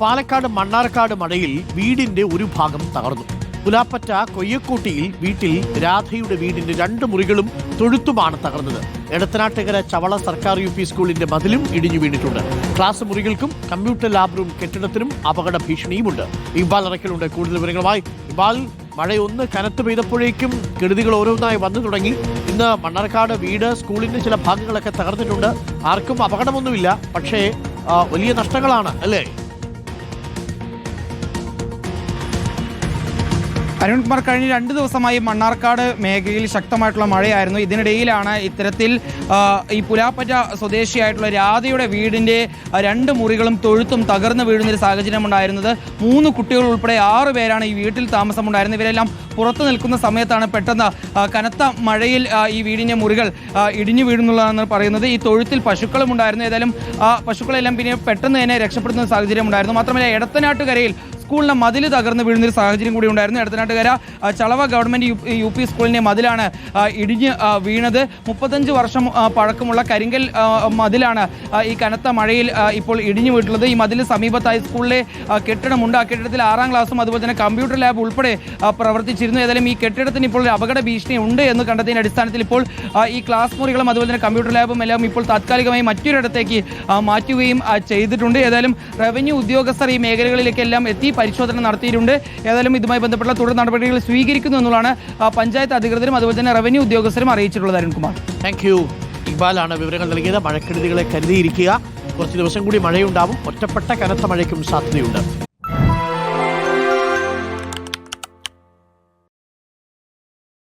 പാലക്കാട് മണ്ണാർക്കാട് മടയിൽ വീടിന്റെ ഒരു ഭാഗം തകർന്നു. പുലാപ്പറ്റ കൊയ്യക്കൂട്ടിയിൽ വീട്ടിൽ രാധയുടെ വീടിന്റെ രണ്ട് മുറികളും തൊഴുത്തുമാണ് തകർന്നത്. എടത്തനാട്ടുകര ചവള സർക്കാർ യു പി സ്കൂളിന്റെ മതിലും ഇടിഞ്ഞു വീണിട്ടുണ്ട്. ക്ലാസ് മുറികൾക്കും കമ്പ്യൂട്ടർ ലാബ് റൂം കെട്ടിടത്തിനും അപകട ഭീഷണിയുമുണ്ട്. ഇക്ബാൽ അറക്കലുണ്ട് കൂടുതൽ വിവരങ്ങളുമായി ഇക്ബാൽ മഴയൊന്ന് കനത്ത് പെയ്തപ്പോഴേക്കും കെടുതികൾ ഓരോന്നായി വന്നു തുടങ്ങി. ഇന്ന് മണ്ണാർക്കാട് വീട് സ്കൂളിന്റെ ചില ഭാഗങ്ങളൊക്കെ തകർന്നിട്ടുണ്ട്. ആർക്കും അപകടമൊന്നുമില്ല. പക്ഷേ വലിയ നഷ്ടങ്ങളാണ് അല്ലേ? അരുൺകുമാർ കഴിഞ്ഞ രണ്ട് ദിവസമായി മണ്ണാർക്കാട് മേഖലയിൽ ശക്തമായിട്ടുള്ള മഴയായിരുന്നു. ഇതിനിടയിലാണ് ഇത്തരത്തിൽ ഈ പുലാപ്പറ്റ സ്വദേശിയായിട്ടുള്ള രാധയുടെ വീടിന്റെ രണ്ട് മുറികളും തൊഴുത്തും തകർന്നു വീഴുന്നൊരു സാഹചര്യം ഉണ്ടായിരുന്നത് മൂന്ന് കുട്ടികൾ ഉൾപ്പെടെ ആറ് പേരാണ് ഈ വീട്ടിൽ താമസമുണ്ടായിരുന്നത്. ഇവരെല്ലാം പുറത്തു നിൽക്കുന്ന സമയത്താണ് പെട്ടെന്ന് കനത്ത മഴയിൽ ഈ വീടിന്റെ മുറികൾ ഇടിഞ്ഞു വീഴുന്നുള്ളതാണ് പറയുന്നത്. ഈ തൊഴുത്തിൽ പശുക്കളും ഉണ്ടായിരുന്നു ഏതായാലും ആ പശുക്കളെല്ലാം പിന്നെ പെട്ടെന്ന് തന്നെ രക്ഷപ്പെടുന്ന സാഹചര്യം ഉണ്ടായിരുന്നു മാത്രമല്ല എടത്തനാട്ടുകരയിൽ സ്കൂളിന്റെ മതിൽ തകർന്ന് വീഴുന്നൊരു സാഹചര്യം കൂടി ഉണ്ടായിരുന്നു. Edathanattukara Chalava government U P സ്കൂളിന്റെ മതിലാണ് ഇടിഞ്ഞ് വീണത്. മുപ്പത്തഞ്ച് വർഷം പഴക്കമുള്ള കരിങ്കൽ മതിലാണ് ഈ കനത്ത മഴയിൽ ഇപ്പോൾ ഇടിഞ്ഞു വീട്ടുള്ളത് ഈ മതിലിന് സമീപത്തായി സ്കൂളിലെ കെട്ടിടം ആ കെട്ടിടത്തിൽ ആറാം ക്ലാസ്സും അതുപോലെ തന്നെ കമ്പ്യൂട്ടർ ലാബ് ഉൾപ്പെടെ പ്രവർത്തിച്ചിരുന്നു. ഏതായാലും ഈ കെട്ടിടത്തിന് ഇപ്പോൾ ഒരു അപകട ഭീഷണി ഉണ്ട് എന്ന് കണ്ടതിന്റെ അടിസ്ഥാനത്തിൽ ഇപ്പോൾ ഈ ക്ലാസ് മുറികളും അതുപോലെ തന്നെ കമ്പ്യൂട്ടർ ലാബും എല്ലാം ഇപ്പോൾ താത്കാലികമായി മറ്റൊരിടത്തേക്ക് മാറ്റുകയും ചെയ്തിട്ടുണ്ട്. ഏതായാലും റവന്യൂ ഉദ്യോഗസ്ഥർ ഈ മേഖലകളിലേക്കെല്ലാം എത്തി പരിശോധന നടത്തിയിട്ടുണ്ട്. ഏതായാലും ഇതുമായി ബന്ധപ്പെട്ട തുടർ നടപടികൾ സ്വീകരിക്കുന്നു എന്നുള്ളതാണ് പഞ്ചായത്ത് അധികൃതരും അതുപോലെ തന്നെ റവന്യൂ ഉദ്യോഗസ്ഥരും അറിയിച്ചിട്ടുള്ളത് അരുൺകുമാർ താങ്ക് യു ഇക്ബാലാണ് വിവരങ്ങൾ നൽകിയത്. മഴക്കെടുതികളെ കരുതിയിരിക്കുക. കുറച്ച് ദിവസം കൂടി മഴയുണ്ടാവും. ഒറ്റപ്പെട്ട കനത്ത മഴയ്ക്കും സാധ്യതയുണ്ട്.